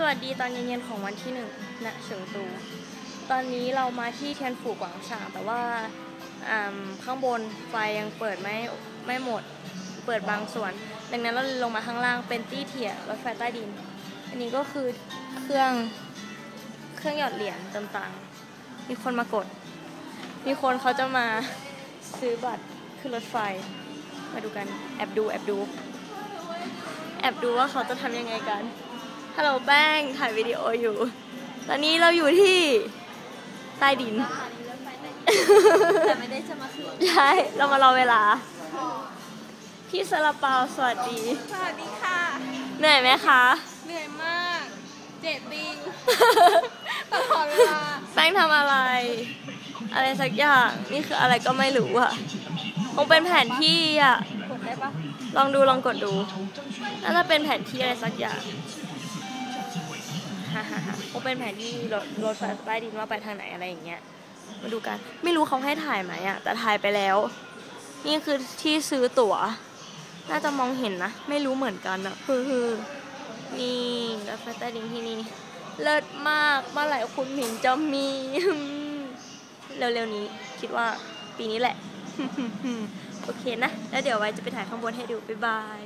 สวัสดีตอนเย็นๆของวันที่หนึ่งณเฉิงตู ตอนนี้เรามาที่เทียนฝูกวางฉางแต่ว่าอ่าข้างบนไฟยังเปิดไม่ไม่หมด เปิดบางส่วน ดังนั้นเราลงมาข้างล่างเป็นตี้เทียรถไฟใต้ดิน อันนี้ก็คือเครื่องเครื่องหยอดเหรียญต่างๆ มีคนมากด มีคนเขาจะมาซื้อบัตรขึ้นรถไฟ มาดูกัน แอบดูแอบดู แอบดูว่าเขาจะทำยังไงกัน ฮัลโหลแป้งถ่ายวิดีโออยู่ ตอนนี้เราอยู่ที่ใต้ดิน แต่ไม่ได้จะมาคืนใช่ เรามารอเวลา พี่ซาลาเปาสวัสดี สวัสดีค่ะ เหนื่อยไหมคะ เหนื่อยมาก เจ็ดปิงตลอดเวลา แป้งทำอะไร อะไรสักอย่าง นี่คืออะไรก็ไม่รู้อะคงเป็นแผนที่อะกดได้ปะลองดูลองกดดู น่าจะเป็นแผนที่อะไรสักอย่างาเป็นแผนที่รถรถไฟใต้ดินว่าไปทางไหนอะไรอย่างเงี้ย มาดูกัน ไม่รู้เขาให้ถ่ายไหมอะแต่ถ่ายไปแล้ว นี่คือที่ซื้อตั๋ว น่าจะมองเห็นนะ ไม่รู้เหมือนกันอะคือคือนี่รถไฟใต้ดินที่นี่เลิศมากเมื่อไหร่คุณหมิงจะมีเร็วๆนี้คิดว่าปีนี้แหละ โอเคนะ แล้วเดี๋ยวไว้จะไปถ่ายข้างบนให้ดู บ๊ายบาย